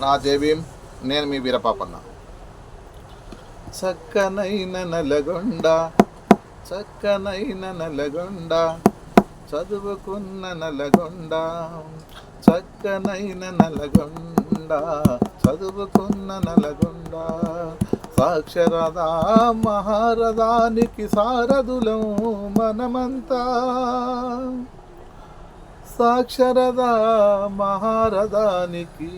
నా జేబీం నేను మీ వీరపాపన్న. చక్కనైన నలగొండ చక్కనైన నలగొండ చదువుకున్న నలగొండ చక్కనైన నలగొండ చదువుకున్న నలగొండ సాక్షరదా మహారథానికి సారథులం మనమంతా. సాక్షరదా మహారథానికి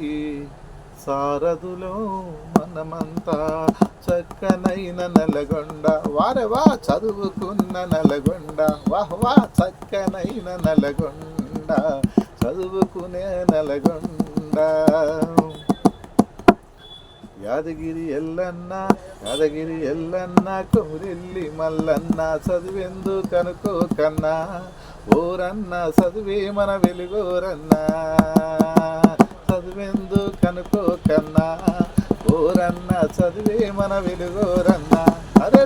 సారథులో మనమంతా చక్కనైన నలగొండ. వారవా చదువుకున్న నలగొండ. వాహ్ వా చక్కనైన నలగొండ. చదువుకునే నలగొండ. యాదగిరి ఎల్లన్న యాదగిరి ఎల్లన్న కుమురిల్లి మల్లన్న చదివెందు కనుకో కన్నా ఓరన్న చదివే మన వెలుగోరన్నా. కనుకో కన్నా ఓరన్న చదివే మన వెలుగోరన్న అరే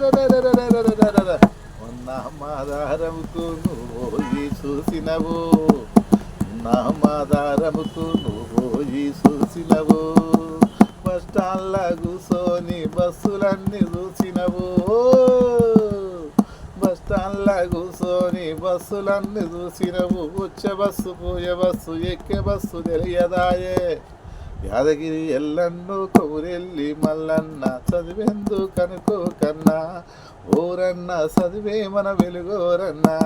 ఉన్న మాదారముకు నువ్వు పోయి చూసినవు. నా మాదారముకు నువ్వు పోయి చూసినవు. బస్ స్టాండ్ల కూసోని బస్సులన్నీ చూసినవు. బస్ స్టాండ్ల కూసోని బస్సులన్నీ చూసినవు. వచ్చే బస్సు పోయే బస్సు ఎక్కే బస్సు తెలియదాయే. యాదగిరి ఎల్లన్ను కౌరెల్లి మల్లన్న చదివేందు కనుకో కన్నా ఊరన్న చదివే మన వెలుగోరన్నా.